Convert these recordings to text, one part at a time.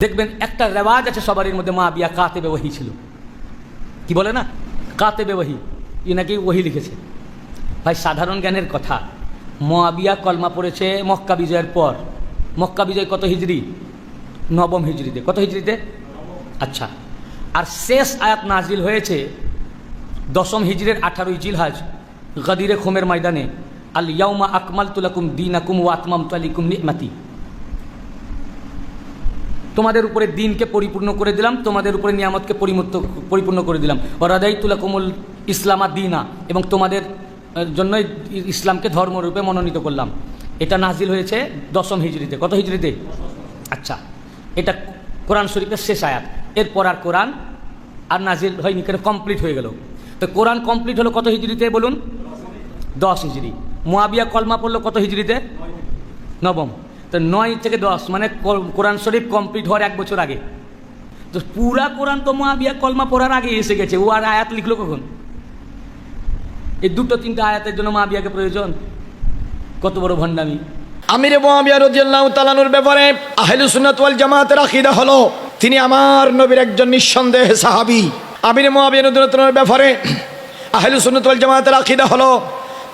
দেখবেন একটা রেওয়াজ আছে সবারই মধ্যে, মা বিয়া কাতেবে ওহি ছিল। কি বলে না? কাতেবে ওহি। ই নাকি ওহি লিখেছে। ভাই, সাধারণ জ্ঞানের কথা। মোয়াবিয়া কলমা পড়েছে মক্কা বিজয়ের পর। মক্কা বিজয় কত হিজড়ি নবম হিজড়িতে কত হিজড়িতে আচ্ছা। আর শেষ আয়াত নাজিল হয়েছে দশম হিজড়ের আঠারোই জিলহাজ, গদিরে খোমের ময়দানে। আল ইয়াউমা আকমাল তুলাকুম দিন আকুম ও আতমাম তালিকুম নিমাতি। তোমাদের উপরে দিনকে পরিপূর্ণ করে দিলাম তোমাদের উপরে নিয়ামতকে পরিমুক্ত পরিপূর্ণ করে দিলাম। ওরাদাই তুলাকুমুল ইসলামা দিনা এবং তোমাদের আহ, জন্যই ইসলামকে ধর্মরূপে মনোনীত করলাম। এটা নাজিল হয়েছে দশম হিজড়িতে। কত হিজড়িতে? আচ্ছা এটা কোরআন শরীফের শেষ আয়াত। এরপর আর কোরআন আর নাজিল হয়নি কেন কমপ্লিট হয়ে গেল। তো কোরআন কমপ্লিট হলো কত হিজড়িতে বলুন? দশ হিজড়ি। মোয়াবিয়া কলমা পড়ল কত হিজড়িতে? নবম। তো নয় থেকে দশ মানে কোরআন শরীফ কমপ্লিট হওয়ার এক বছর আগে। তো পুরা কোরআন তো মহাবিয়া কলমা পড়ার আগে এসে গেছে, ও আর আয়াত লিখলো কখন? এই দুটো তিনটা আয়াতের জন্য মহাবিয়াকে প্রয়োজন। কত বড় ভণ্ডামি। আমির মুয়াবিয়া রাদিয়াল্লাহু তাআলার ব্যাপারে আহলে সুন্নাত ওয়াল জামাতের আকীদা হলো, তিনি আমার নবীর একজন নিঃসন্দেহ সাহাবী। আমির মহাবিয়া রাদিয়াল্লাহু ব্যাপারে আহলে সুন্নাত ওয়াল জামাতের আকীদা হলো,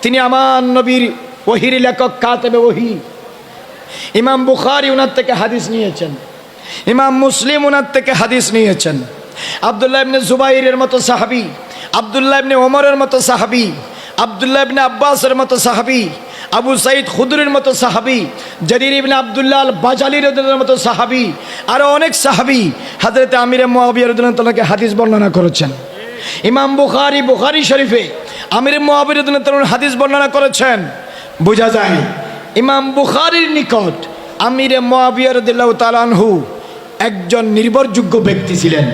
তিনি আমার নবীর ওহির লেখক কাতেবে ওহি। ইমাম বুখারী ওনার থেকে হাদিস নিয়েছেন। ইমাম মুসলিম ওনার থেকে হাদিস নিয়েছেন। আবদুল্লাহ ইবনে জুবাইরের মতো সাহাবী, আবদুল্লাহ ইবনে ওমরের মতো সাহাবী, আবদুল্লাহ ইবনে আব্বাসের মতো সাহাবী, আবু সাইদ খুদুরের মতো সাহাবী জারির ইবনে আবদুল্লাহ আল বাজালির মতো সাহাবী আরও অনেক সাহাবী হাজরতে আমিরে মুয়াবিয়া রাদিয়াল্লাহু তাআলাকে হাদিস বর্ণনা করেছেন। ইমাম বুখারী বুখারী শরীফে আমির তাআলার হাদিস বর্ণনা করেছেন। বোঝা যায়? ইমাম বুখারীর নিকট আমিরে মুয়াবিয়া রাদিয়াল্লাহু তাআলা আনহু একজন নির্ভরযোগ্য ব্যক্তি ছিলেন।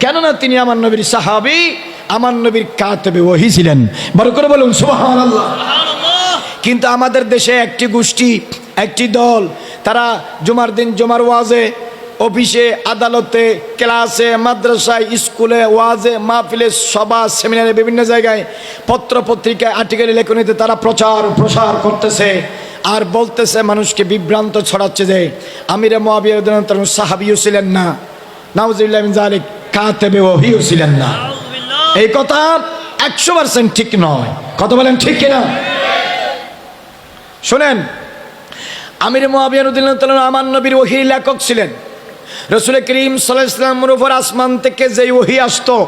কেননা তিনি আমার নবীর সাহাবী আমার নবীর কাতবে ওহি ছিলেন। বড় করে বলুন সুবহানাল্লাহ। কিন্তু আমাদের দেশে একটি গোষ্ঠী একটি দল তারা জুমার দিন জুমার ওয়াজে অফিসে আদালতে ক্লাসে মাদ্রাসায় স্কুলে ওয়াজে মাহফিলে সভা সেমিনারে বিভিন্ন জায়গায় পত্র পত্রিকায় আর্টিকেল লেখনীতে তারা প্রচার প্রসার করতেছে। আর বলতেছে মানুষকে বিভ্রান্ত ছড়াচ্ছে যে আমিরে মহাবিয়া সাহাবিও ছিলেন না। নাউজুবিল্লাহ জালিক কাতেবে ওহিও ছিলেন না। এই কথা একশো পার্সেন্ট ঠিক নয়। কত বলেন ঠিক কিনা? শোনেন আমির মহাবিয়ানুদ্দিন আমার নবীর ওহির লেখক ছিলেন। রসুল করিম সাল্লাহ ইসলামের উপর আসমান থেকে যেই ওহি আসতো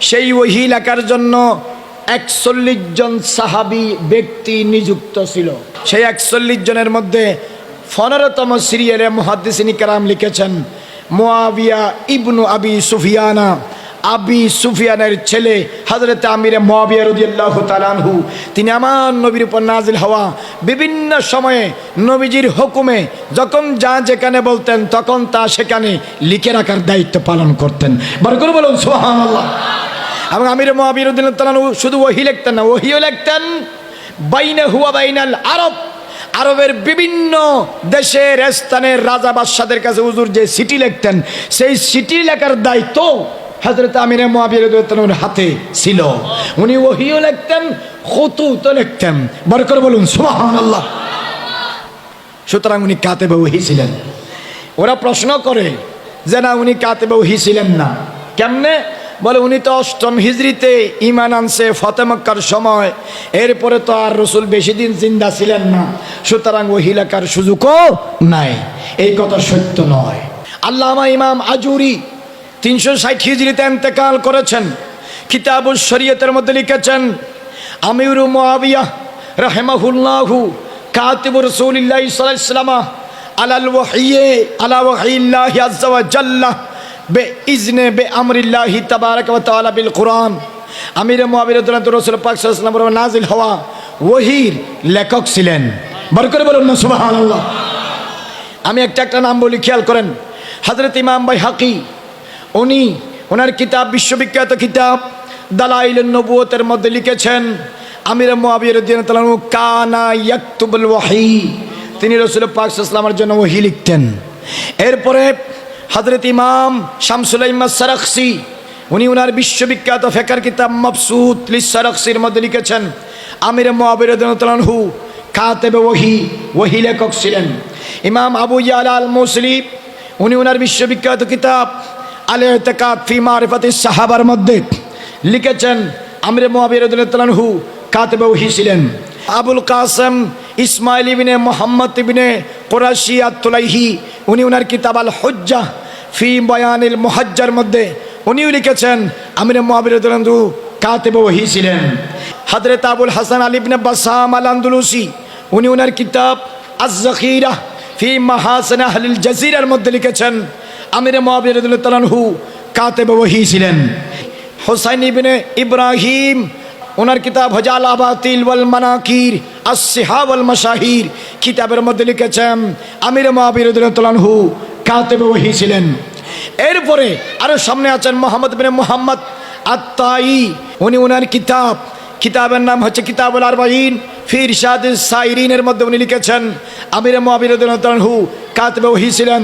সেই ওহি লেখার জন্য একচল্লিশ জন সাহাবি ব্যক্তি নিযুক্ত ছিল। সেই একচল্লিশ জনের মধ্যে পনেরোতম সিরিয়ালে মহাদ্দিসিনী কারাম লিখেছেন মোয়াবিয়া ইবনু আবি সুফিয়ানা, আবি সুফিয়ানের ছেলে হজরত আমিরে মহাবিয়া রদিয়াল্লাহ তালানহু তিনি আমার নবীর উপর নাজিল হওয়া বিভিন্ন সময়ে নবীজির হুকুমে যখন যা যেখানে বলতেন তখন তা সেখানে লিখে রাখার দায়িত্ব পালন করতেন। বার করে বলুন সোহান আল্লাহ এবং আমির মহাবির তালানহু শুধু ওহি লিখতেন না, ওহিও লিখতেন, বাইনে হুয়া বাইনাল আরব। আরবের বিভিন্ন দেশের স্থানের রাজা বাদশাদের কাছে হুজুর যে সিটি লিখতেন, সেই সিটি লেখার দায়িত্ব হজরত আমির মহাবীর হাতে ছিল। উনি ওহিও লিখতেন খতুতো লিখতেন। বার করে বলুন আল্লাহ সুতরাং উনি কাতেবে ওহি ছিলেন। ওরা প্রশ্ন করে যে, না, উনি কাতে ওহি ছিলেন না। কেমনে? বলে, উনি তো অষ্টম হিজড়িতে ইমান আনছে ফতেমক্কার সময়। এরপরে তো আর রসুল বেশি দিন জিন্দা ছিলেন না। সুতরাং ওহি লেখার সুযোগও নাই। এই কথা সত্য নয়। আল্লামা ইমাম আজুরি তিনশো ষাট হিজড়িতে এন্তেকাল করেছেন। কিতাবুল শরীয়তের মধ্যে লিখেছেন, আমিরু মুআবিয়া রাহেমাহুল্লাহু কাতিবু সাল্লাল্লাহু আলাইহি ওয়াসাল্লাম আলাল ওয়াহিয়ে আলা ওয়াহিল্লাহি আযজা ওয়া জাল্লা বে ইজনে বে আমরিল্লাহি তাবারাক বিল কুরআন। আমির রাসূল পাক নাজিল হওয়া ওহির লেখক ছিলেন। বার করে বলুন না আমি একটা একটা নাম বলি, খেয়াল করেন। হজরত ইমাম ভাই হাকি উনি ওনার কিতাব, বিশ্ববিখ্যাত কিতাব দালাইল নবুয়তের মধ্যে লিখেছেন, আমির মুআবিয়া রাদিয়াল্লাহু কানা ইয়াকতুবুল ওয়াহি। তিনি রসুল পাক সাল্লামের জন্য ওহি লিখতেন। এরপরে হজরত ইমাম শামসুলাইমা সারাকসি উনি ওনার বিশ্ববিখ্যাত ফেকার কিতাব মফসুদ লিসারকসির মধ্যে লিখেছেন, আমির মুআবিয়া রাদিয়াল্লাহু কাতেবে ওহি ওহি লেখক ছিলেন। ইমাম আবু ইয়ালা আল মুসলিম উনি ওনার বিশ্ববিখ্যাত কিতাব আলে তেকাত ফি মারিফাতি সাহাবার মধ্যে লিখেছেন, আমির মহাবিরুদ্দানহু কাতবে ওহি ছিলেন। আবুল কাসেম ইসমাইল ইবিনে মোহাম্মদ ইবিনে কোরাশি আত্তুলাইহি, উনি ওনার কিতাব আল হজ্জা ফি বয়ানিল মুহাজ্জার মধ্যে উনিও লিখেছেন, আমির মহাবিরুদ্দানহু কাতবে ওহি ছিলেন। হজরত আবুল হাসান আলিবনে বাসাম আল আন্দুলুসি উনি ওনার কিতাব আজ-জাখিরা ফি মাহাসান আহলিল জাজিরার মধ্যে লিখেছেন, আমির মহাবিরুদ্দানহু কাতেব ওহি ছিলেন। হোসাইন ইবনে ইব্রাহিম ওনার কিতাব হজাল আবাতিল ওয়াল মানাকির আসিহাব ওয়াল মাশাহির। কিতাবের মধ্যে লিখেছেন, আমির মহাবিরুদ্দানহু কাতেব ওহি ছিলেন। এরপরে আরও সামনে আছেন মোহাম্মদ বিন মোহাম্মদ আত্মাই উনি ওনার কিতাব, কিতাবের নাম হচ্ছে কিতাবুল আরবাইন। ফির শাদ সাইরিনের মধ্যে উনি লিখেছেন, আমির মহাবিরুদ্দানহু কাতবে ওহি ছিলেন।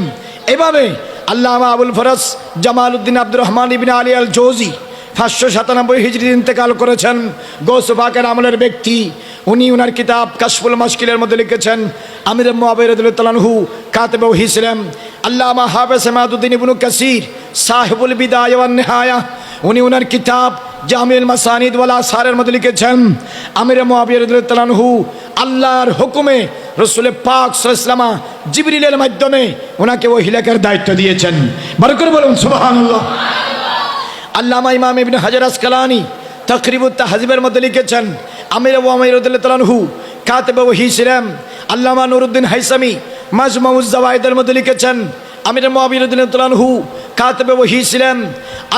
এভাবে আল্লামা আবুল ফরস Jamal Uddin Abdur Rahman ibn Ali আল জোজি পাঁচশো সাতানব্বই হিজড়ি ইন্তেকাল করেছেন। গৌসফাকের আমলের ব্যক্তি। উনি উনার কিতাব কাশফুল মাসকিলের মধ্যে লিখেছেন, আমির মহাবিরুদ্দানহু কাতবে ছিলেন আল্লামা হাফেজ হেমাদুদ্দিন ইবনু কাসির, সাহেবুল বিদায় ওয়ান নেহায়া। উনি উনার কিতাব জামিল মাসানিদ ওয়ালা সারের মধ্যে লিখেছেন, আমির মহাবিরুদ্দানহু আল্লাহর হুকুমে রসুল পাক সাল্লামা জিবরিলের মাধ্যমে ওনাকে ওই হিলাকের দায়িত্ব দিয়েছেন। বড় করে বলুন, সুবহানাল্লাহ। আল্লামা ইমাম ইবনে হাজার আসকালানি তকরিবুত তাহজিবের মধ্যে লিখেছেন, আমির ওয়ামিরুদ্দানহু কাতবে ওহি ছিলেন আল্লামা নুরুদ্দিন হাইসামি মাজমাউজ্জাওয়াইদের মধ্যে লিখেছেন, আমির মহাবিরুদ্দিনহু কাতবে ওহি ছিলেন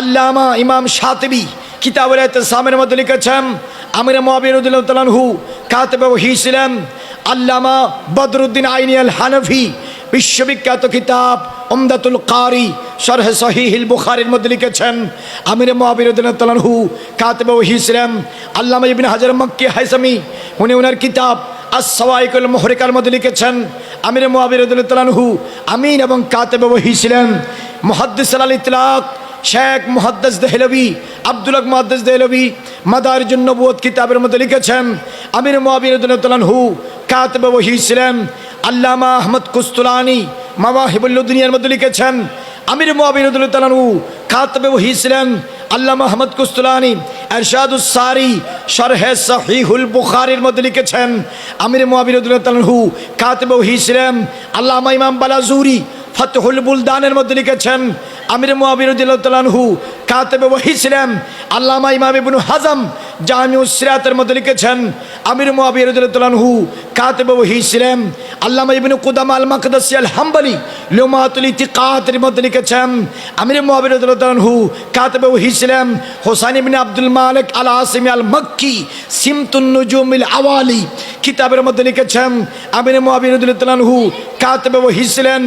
আল্লামা ইমাম শাতিবি কিতাবুল সামের মধ্যে লিখেছেন, আমির মহাবিরুদ্দিনহু কাতবে ওহি ছিলেন আল্লামা বদরুদ্দিন আইনি আল হানফি বিশ্ববিখ্যাত কিতাব অমদাতুল কারি শরহ সহিহিল বুখারির মধ্যে লিখেছেন, আমির মহাবিরুদ্দিনহু কাতব হিসরাম, আল্লামা ইবিন হাজার মক্কি হাইসামি, উনি ওনার কিতাব আসওয়াইকুল মোহরিকার মধ্যে লিখেছেন, আমির মহাবিরুদ্দিনহু আমিন এবং কাতেব হিসরাম মহাদ্দিস আল ইতলাক শেখ মুহাদ্দাস দেহলবি আব্দুল হক মুহাদ্দাস দেহলবি মাদার জন্য বোধ কিতাবের মধ্যে লিখেছেন, আমির মহাবিরুদ্দিনহু কাতবে ওহি ছিলেন, আল্লামা আহমদ কুস্তুলানি মাওয়াহিবুল্লুদ্দিনিয়ার মধ্যে লিখেছেন, আমির মহাবিরুদ্দিনহু কাতবে ওহি ছিলেন আল্লাহ মাহমদ কুস্তুলানি এরশাদুসারি শরহে সহিহুল বুখারির মধ্যে লিখেছেন, আমির মহাবিরুদ্দিনহু কাতবে ওহি ছিলেন, আল্লামা ইমাম বালাজুরি ফতহুল বুলদানের মধ্যে লিখেছেন আমির মহাবিরুদ্দিল্লাহু কাতেবে ওহি ছিলেন। আল্লামা ইমাম ইবনু হাজম জামিউস সিরাতের মধ্যে লিখেছেন, আমির মহাবিরুদ্দিল্লাহু কাতেবে ওহি ছিলেন। আল্লামা ইবনু কুদাম আল মাকদাসি আল হাম্বলি লুমাতুল ইতিকাতের মধ্যে লিখেছেন, আমির মহাবিরুদ্দিল্লাহু কাতেবে ওহি ছিলেন। হোসাইন ইবনে আব্দুল মালিক আল আসিমি আল মক্কি সিমতুন নুজুমিল আওয়ালি কিতাবের মধ্যে লিখেছেন, আমির মহাবিরুদ্দিল্লাহু কাতেবে ওহি ছিলেন।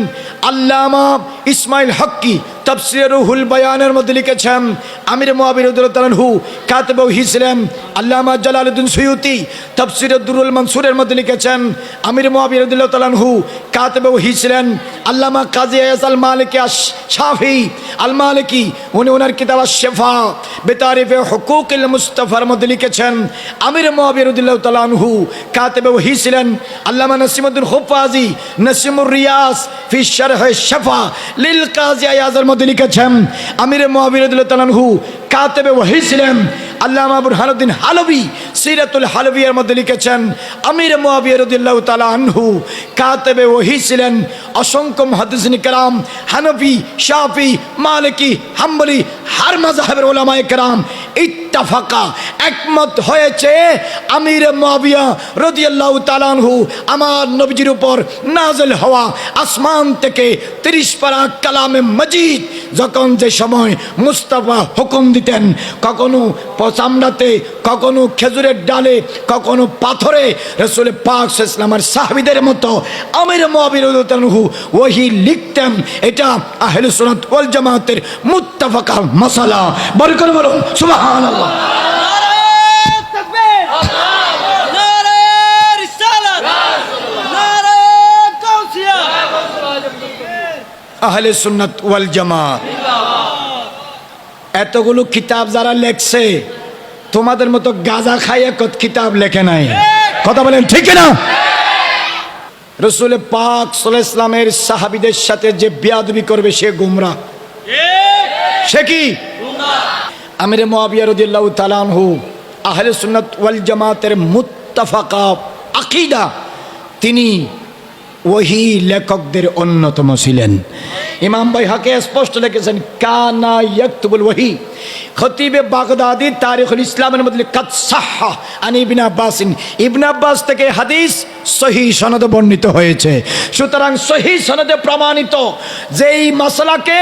আল্লামা ইসমাইল হক্কি তফসির রুহুল বয়ানের মধ্যে লিখেছেন, আমির মহাবিরুদ্দানহু কাতব হিসলেম, আল্লামা জালালউদ্দিন সুয়ুতি তফসির দুরুল মনসুরের মধ্যে লিখেছেন, আমির মহাবিরুদ্দুল্লাহ তালানহু কাতব হিসলেন আল্লামা কাজী আল মালিক শাফি, আল মালিকি, উনি ওনার কিতাব শেফা, বেতারিফে হকুকিল মুস্তফার মধ্যে লিখেছেন, আমির মহাবিরুদ্দুল্লাহ তালানহু কাতব হিসলেন আল্লামা নসিমুদ্দিন হুফাজি নসিমুর রিয়াস ফি শরহ শফা, লিল কাজী আয়াজের মধ্যে লিখেছেন, আমিরে মহাবিরুদ্দুল্লাহ তালানহু কাতেবে ওহি ছিলেন। আল্লামা বুরহানুদ্দিন হালবি সিরাতুল হালবিয়ার মধ্যে লিখেছেন, আমির মহাবিরুদ্দুল্লাহ তালা আনহু কাতেবে ওহি ছিলেন। অসংখ্য মহাদিসিন কালাম হানফি, শাফি, মালিকি, হাম্বলি হার মাজাহের ওলামায় কেরাম ইত্তাফাকা। একমত হয়েছে আমির মাবিয়া রদিয়াল্লাহ তালানহু আমার নবীজির উপর নাজল হওয়া আসমান থেকে তিরিশ পারা কালামে মজিদ, যখন যে সময় মুস্তাফা হুকুম দিতেন, কখনো চামড়াতে, কখনো খেজুরের ডালে, কখনো পাথরে, রসুল পাক ইসলামের সাহাবিদের মতো আমির মহাবিরহু ওহি লিখতেন, এটা আহলে সুনাত ওয়াল জামাতের মুত্তাফাকা মশালা। বল করে বলুন সুবহানাল্লাহ আহলে সুন্নাত ওয়াল জামাত। এতগুলো কিতাব যারা লেখছে, তোমাদের মতো গাজা খাইয়ে কত কিতাব লেখে নাই? কথা বলেন ঠিক না রসুল পাক সাল্লাল্লাহু ইসলামের সাহাবিদের সাথে যে বিয়াদবি করবে সে গুমরা। সে কি? আমির মুয়াবিয়া রাদিয়াল্লাহু তালানহু আহলে সুন্নাত ওয়াল জামাতের মুত্তাফাকা আকিদা তিনি ওহি লেখকদের অন্যতম ছিলেন ইমাম ভাই হাকে স্পষ্ট লিখেছেন কানা ইয়াকতুবুল ওহি খতিবে বাগদাদি তারিখুল ইসলামের মধ্যে কাদ সাহা আনি ইবনে আব্বাসিন ইবনে আব্বাস থেকে হাদিস সহি সনদে বর্ণিত হয়েছে সুতরাং সহি সনদে প্রমাণিত যেই মশলাকে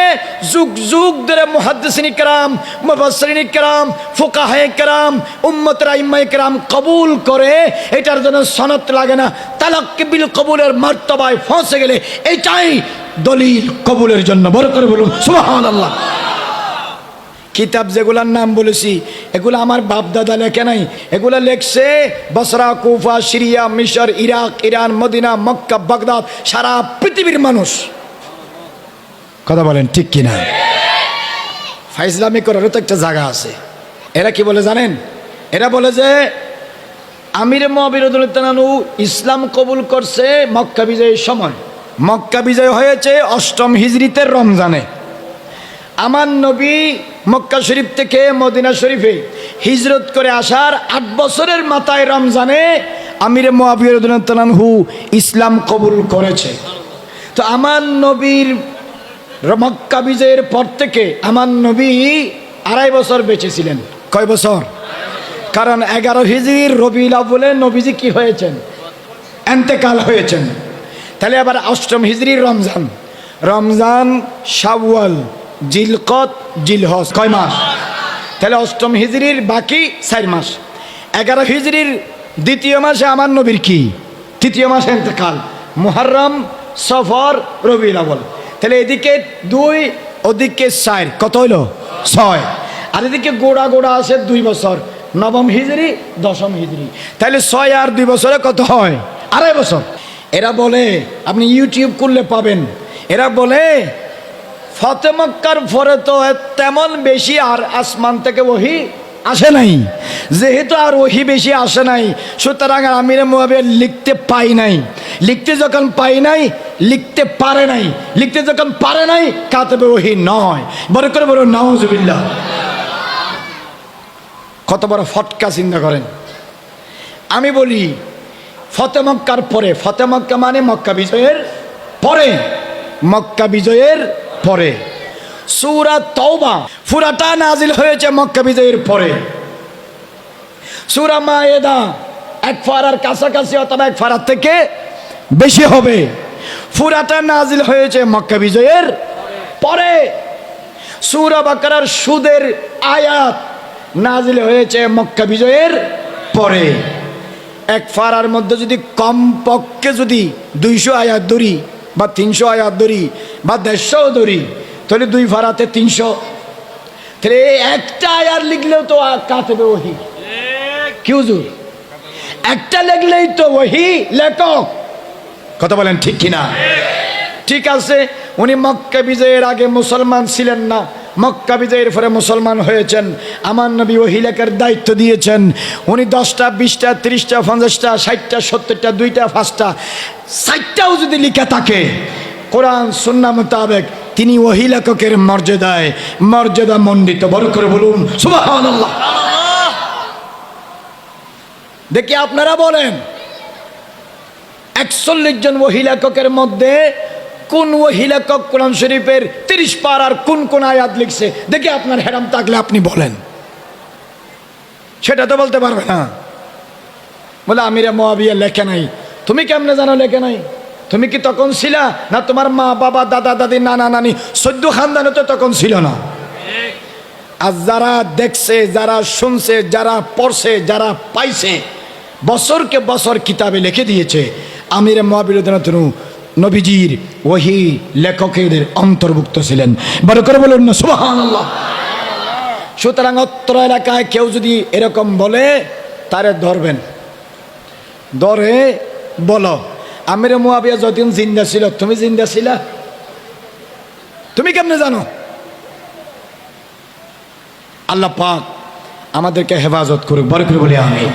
যুগ যুগ ধরে মুহাদ্দিসিন کرام মুফাসসিরিন کرام ফুকাহে کرام উম্মতরা ইম্মায়ে کرام কবুল করে এটার জন্য সনদ লাগে না তালাক বিল কবুলের মার্তবায় পৌঁছে গেলে এটাই দলিল কবুলের জন্য। বড় করে বলুন, সুবহানাল্লাহ। কিতাব যেগুলার নাম বলেছি, এগুলো আমার বাপ দাদা লেখে নাই। এগুলো লেখছে বসরা, কুফা, সিরিয়া, মিশর, Iraq, Iran, Medina, Mecca, Baghdad, সারা পৃথিবীর মানুষ। কথা বলেন ঠিক কিনা? ফাইজলামি করারও তো একটা জায়গা আছে। এরা কি বলে জানেন? এরা বলে যে আমির মহাবিরুদ্দানু ইসলাম কবুল করছে মক্কা বিজয়ের সময়। মক্কা বিজয় হয়েছে অষ্টম হিজরিতে রমজানে। আমার নবী মক্কা শরীফ থেকে মদিনা শরীফে হিজরত করে আসার আট বছরের মাথায় রমজানে আমির মহাবিরুদ্দানহু ইসলাম কবুল করেছে। তো আমার নবীর মক্কা বিজয়ের পর থেকে আমার নবী আড়াই বছর বেঁচেছিলেন কয় বছর? কারণ এগারো হিজড়ির রবিউল বলে নবীজি কি হয়েছেন? এন্তেকাল হয়েছেন। তাহলে আবার অষ্টম হিজড়ির রমজান। রমজান শাওয়াল, জিলকত, জিলহজ, কয় মাস? তাহলে অষ্টম হিজড়ির বাকি চার মাস। এগারো হিজড়ির দ্বিতীয় মাসে আমার নবীর কি? তৃতীয় মাসে এতেকাল মুহররম, সফর, রবিউল আউয়াল। তাহলে এদিকে দুই, ওদিকে চার। কত হইল? ছয়। আর এদিকে গোড়া গোড়া আছে দুই বছর। নবম হিজড়ি দশম হিজড়ি তাহলে ছয় আর দুই বছরে কত হয়? আড়াই বছর। এরা বলে, আপনি ইউটিউব করলে পাবেন। এরা বলে ফতেমক্কার পরে তো তেমন বেশি আর আসমান থেকে ওহি আসে নাই। যেহেতু আর ওহি বেশি আসে নাই, সুতরাং আমির মোহাবিয়া লিখতে পাই নাই। লিখতে যখন পাই নাই, লিখতে পারে নাই। লিখতে যখন পারে নাই, কাতবে ওহি নয়। বড় করে বড় নাউজুবিল্লাহ। কত বড় ফটকা চিন্তা করেন। আমি বলি ফতে মক্কার পরে ফতে মক্কা মানে মক্কা বিজয়ের পরে, মক্কা বিজয়ের পরে। সুরা তওবা, ফুরাটা নাজিল হয়েছে মক্কা বিজয়ের পরে। সুরা মায়েদা, এক ফারার কাছাকাছি অথবা এক ফারার থেকে বেশি হবে। ফুরাটা নাজিল হয়েছে মক্কা বিজয়ের পরে। সুরা বাকারার সুদের আয়াত নাজিল হয়েছে মক্কা বিজয়ের পরে। এক ফারার মধ্যে যদি কমপক্ষে যদি দুইশো আয়াত ধরি বা তিনশো আয়াত ধরি বা দেড়শো ধরি তাহলে দুই ফারাতে তিনশো। তাহলে একটা আয়াত লিখলেও তো কাতবে ওহি। কি হুজুর? একটা লিখলেই তো ওহি লেখক। কথা বলেন ঠিক কিনা? ঠিক আছে, উনি মক্কা বিজয়ের আগে মুসলমান ছিলেন না। মক্কা বিজয়ের পরে মুসলমান হয়েছেন। আমার নবী ওহি লেখার দায়িত্ব দিয়েছেন। উনি দশটা, বিশটা, তিরিশটা, পঞ্চাশটা, ষাটটা, সত্তরটা, দুইটা, পাঁচটা, ষাটটাও যদি লিখে থাকে, কোরআন, সুন্না মোতাবেক তিনি ওহি লেখকের মর্যাদায়, মর্যাদা মণ্ডিত। বড় করে বলুন দেখি আপনারা বলেন, একচল্লিশ জন ওহিলেখকের মধ্যে কোন ওহিলেখক কোরআন শরীফের তিরিশ পার আর কোন কোন আয়াত লিখছে? দেখি আপনার হেরাম থাকলে আপনি বলেন। সেটা তো বলতে পারবে না। বলে, আমিরে মহাবিয়া লেখে নাই। তুমি কেমনে জানো লেখে নাই? তুমি কি তখন ছিলা? না তোমার মা, বাবা, দাদা, দাদি, নানা, নানি, সদ্য খানদানে তো তখন ছিল না। আর যারা দেখছে, যারা শুনছে, যারা পড়ছে, যারা পাইছে, বছরকে বছর কিতাবে লিখে দিয়েছে, আমির মহাবিরোধনাথনু নবীজির ওহি লেখকের অন্তর্ভুক্ত ছিলেন। বড় করে বলুন না, সুবহানাল্লাহ। সুতরাং অত্র এলাকায় কেউ যদি এরকম বলে, তারে ধরবেন। ধরে বলো, আমির মুয়াবিয়া যতদিন জিন্দা ছিল, তুমি জিন্দা ছিলা? তুমি কেমনে জানো? আল্লাহ পাক আমাদেরকে হেফাজত করুক বড় করে বলি আমি